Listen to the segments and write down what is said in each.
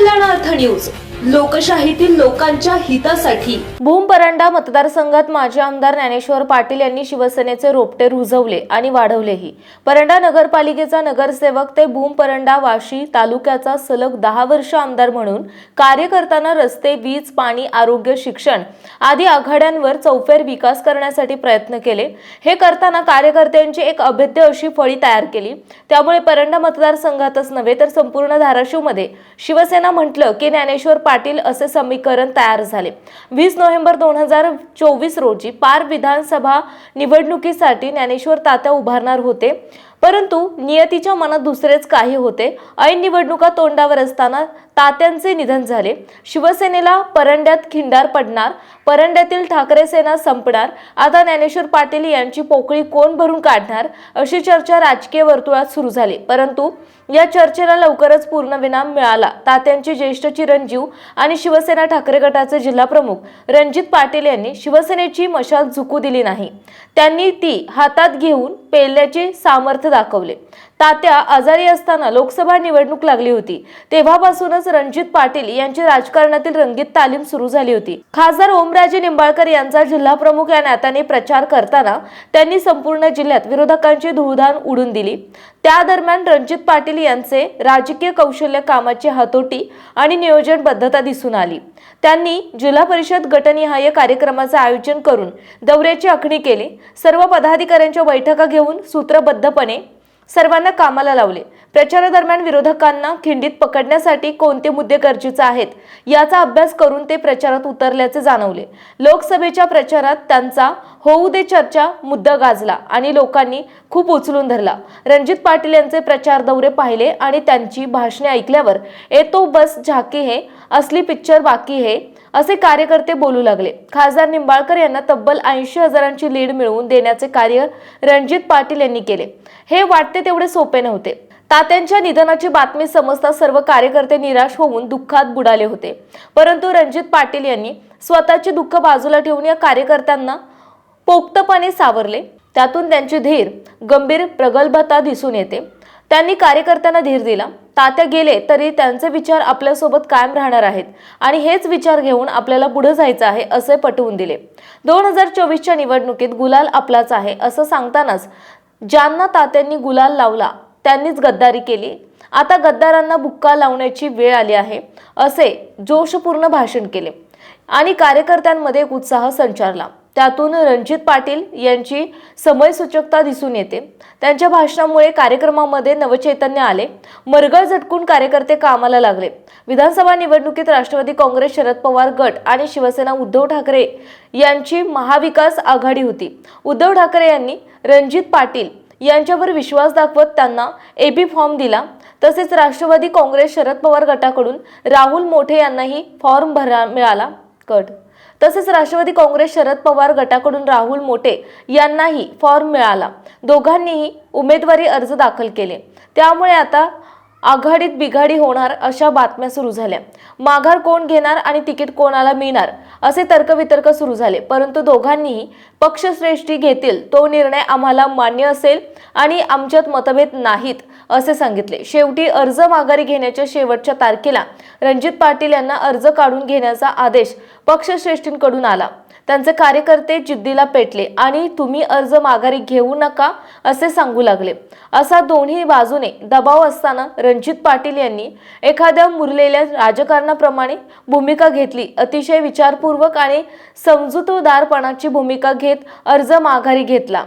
कल्याणार्थ news. लोकशाहीतील लोकांच्या हितासाठी. भूम परांडा मतदारसंघात माजी आमदार ज्ञानेश्वर पाटील यांनी शिवसेनेचे रोपटे रुजवले आणि वाढवलेही. परंडा नगरपालिकेचा नगरसेवक ते भूम परंडा वाशी तालुक्याचा सलग दहा वर्ष आमदार म्हणून कार्य करताना रस्ते वीज पाणी आरोग्य शिक्षण आदी आघाड्यांवर चौफेर विकास करण्यासाठी प्रयत्न केले. हे करताना कार्यकर्त्यांची एक अभेद्य अशी फळी तयार केली. त्यामुळे परंडा मतदारसंघातच नव्हे तर संपूर्ण धाराशिवमध्ये शिवसेना म्हटलं की ज्ञानेश्वर पाटील असे समीकरण तयार झाले. वीस नोव्हेंबर दोन हजार चोवीस रोजी पार विधानसभा निवडणुकीसाठी ज्ञानेश्वर तात्या उभारणार होते. परंतु नियतीच्या मनात दुसरेच काही होते. ऐन निवडणुका तोंडावर असताना तात्यांचे निधन झाले. शिवसेनेला परंड्यात खिंडार पडणार परंड्यातील ठाकरे सेना संपणार आता ज्ञानेश्वर पाटील यांची पोकळी कोण भरून काढणार अशी चर्चा राजकीय वर्तुळात सुरू झाली. परंतु या चर्चेला लवकरच पूर्ण विराम मिळाला. तात्यांचे ज्येष्ठ चिरंजीव आणि शिवसेना ठाकरे गटाचे जिल्हाप्रमुख रणजित पाटील यांनी शिवसेनेची मशाल झुकू दिली नाही. त्यांनी ती हातात घेऊन पेलण्याचे सामर्थ्य दाखवले. तात्या आजारी असताना लोकसभा निवडणूक लागली होती. तेव्हापासूनच रणजित पाटील यांची राजकारणातील रंगीत तालीम सुरू झाली होती. खासदार ओमराजे निंबाळकर यांचा जिल्हा प्रमुख या नात्याने प्रचार करताना त्यांनी संपूर्ण जिल्ह्यात विरोधकांची धुळधान उडून दिली. त्या दरम्यान रणजित पाटील यांचे राजकीय कौशल्य कामाची हातोटी आणि नियोजनबद्धता दिसून आली. त्यांनी जिल्हा परिषद गटनिहाय कार्यक्रमाचे आयोजन करून दौऱ्याची आखणी केली. सर्व पदाधिकाऱ्यांच्या बैठका घेऊन सूत्रबद्धपणे सर्वांना कामाला लावले. प्रचारादरम्यान विरोधकांना खिंडीत पकडण्यासाठी कोणते मुद्दे गरजेचे आहेत याचा अभ्यास करून ते प्रचारात उतरल्याचे जाणवले. लोकसभेच्या प्रचारात त्यांचा होऊ दे चर्चा मुद्दा गाजला आणि लोकांनी खूप उचलून धरला. रणजित पाटील यांचे प्रचार दौरे पाहिले आणि त्यांची भाषणे ऐकल्यावर येतो बस झाकी हे असली पिक्चर बाकी हे असे कार्यकर्ते बोलू लागले. खासदार निंबाळकर यांना तब्बल ऐंशी हजारांची लीड मिळवून देण्याचे कार्य रणजित पाटील यांनी केले. हे वाटते तेवढे सोपे नव्हते. तात्यांच्या निधनाची बातमी समजता सर्व कार्यकर्ते निराश होऊन दुःखात बुडाले होते. परंतु रणजित पाटील यांनी स्वतःचे दुःख बाजूला ठेवून या कार्यकर्त्यांना पोक्तपणे सावरले. त्यातून त्यांची धीर गंभीर प्रगल्भता दिसून येते. त्यांनी कार्यकर्त्यांना धीर दिला. तात्या गेले तरी त्यांचे विचार आपल्यासोबत कायम राहणार आहेत आणि हेच विचार घेऊन आपल्याला पुढे जायचं आहे असे पटवून दिले. दोन हजार चोवीसच्या निवडणुकीत गुलाल आपलाच आहे असं सांगतानाच ज्यांना तात्यांनी गुलाल लावला त्यांनीच गद्दारी केली. आता गद्दारांना बुक्का लावण्याची वेळ आली आहे असे जोशपूर्ण भाषण केले आणि कार्यकर्त्यांमध्ये एक उत्साह संचारला. त्यातून रणजित पाटील यांची समयसूचकता दिसून येते. त्यांच्या भाषणामुळे कार्यक्रमामध्ये नवचैतन्य आले. मरगळ झटकून कार्यकर्ते कामाला लागले. विधानसभा निवडणुकीत राष्ट्रवादी काँग्रेस शरद पवार गट आणि शिवसेना उद्धव ठाकरे यांची महाविकास आघाडी होती. उद्धव ठाकरे यांनी रणजित पाटील यांच्यावर विश्वास दाखवत त्यांना एबी फॉर्म दिला. तसेच राष्ट्रवादी काँग्रेस शरद पवार गटाकडून राहुल मोठे यांनाही फॉर्म भरा मिळाला. कट तसेच राष्ट्रवादी काँग्रेस शरद पवार गटाकडून राहुल मोटे यांनाही फॉर्म मिळाला. दोघांनीही उमेदवारी अर्ज दाखल केले. त्यामुळे आता आघाडीत बिघाडी होणार अशा बातम्या सुरू झाल्या. माघार कोण घेणार आणि तिकीट कोणाला मिळणार असे तर्कवितर्क सुरू झाले. परंतु दोघांनीही पक्षश्रेष्ठी घेतील तो निर्णय आम्हाला मान्य असेल आणि आमच्यात मतभेद नाहीत असे सांगितले. शेवटी अर्ज माघारी घेण्याच्या शेवटच्या तारखेला रणजित पाटील यांना अर्ज काढून घेण्याचा आदेश पक्षश्रेष्ठींकडून आला. त्यांचे कार्यकर्ते जिद्दीला पेटले आणि तुम्ही अर्ज माघारी घेऊ नका असे सांगू लागले. असा दोन्ही बाजूने दबाव असताना रणजित पाटील यांनी एखाद्या मुरलेल्या राजकारणाप्रमाणे भूमिका घेतली. अतिशय विचारपूर्वक आणि समजूतदारपणाची भूमिका घेत अर्ज माघारी घेतला.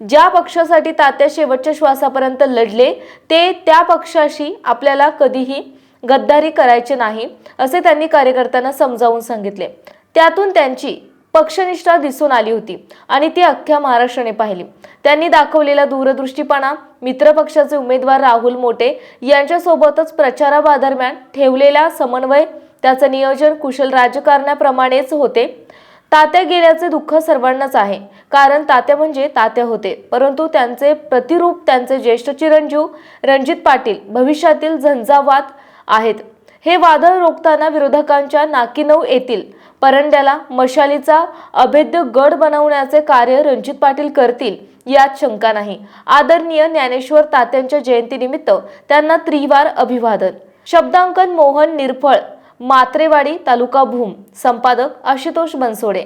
ज्या पक्षासाठी तात्या शेवटच्या श्वासापर्यंत लढले ते त्या पक्षाशी आपल्याला कधीही गद्दारी करायचे नाही असे त्यांनी कार्यकर्त्यांना समजावून सांगितले. त्यातून त्यांची पक्षनिष्ठा दिसून आली होती आणि ती अख्ख्या महाराष्ट्राने पाहिली. त्यांनी दाखवलेला दूरदृष्टीपणा मित्रपक्षाचे उमेदवार राहुल मोटे यांच्यासोबतच प्रचारादरम्यान ठेवलेला समन्वय त्याचं नियोजन कुशल राजकारणाप्रमाणेच होते. तात्या गेल्याचे दुःख सर्वांनाच आहे. कारण तात्या म्हणजे तात्या होते. परंतु त्यांचे प्रतिरूप त्यांचे ज्येष्ठ चिरंजीव रणजित पाटील भविष्यातील झंझावात आहेत. हे वादळ रोखताना विरोधकांच्या नाकीनऊ येतील. परंड्याला मशालीचा अभेद्य गड बनवण्याचे कार्य रणजित पाटील करतील यात शंका नाही. आदरणीय ज्ञानेश्वर तात्यांच्या जयंतीनिमित्त त्यांना त्रिवार अभिवादन. शब्दांकन मोहन निरफळ मात्रेवाडी तालुका भूम. संपादक आशुतोष बनसोडे.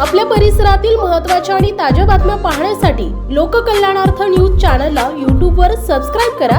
आपल्या परिसरातील महत्त्वाच्या आणि ताज्या बातम्या पाहण्यासाठी लोककल्याणार्थ न्यूज चॅनलला यूट्यूबवर सबस्क्राईब करा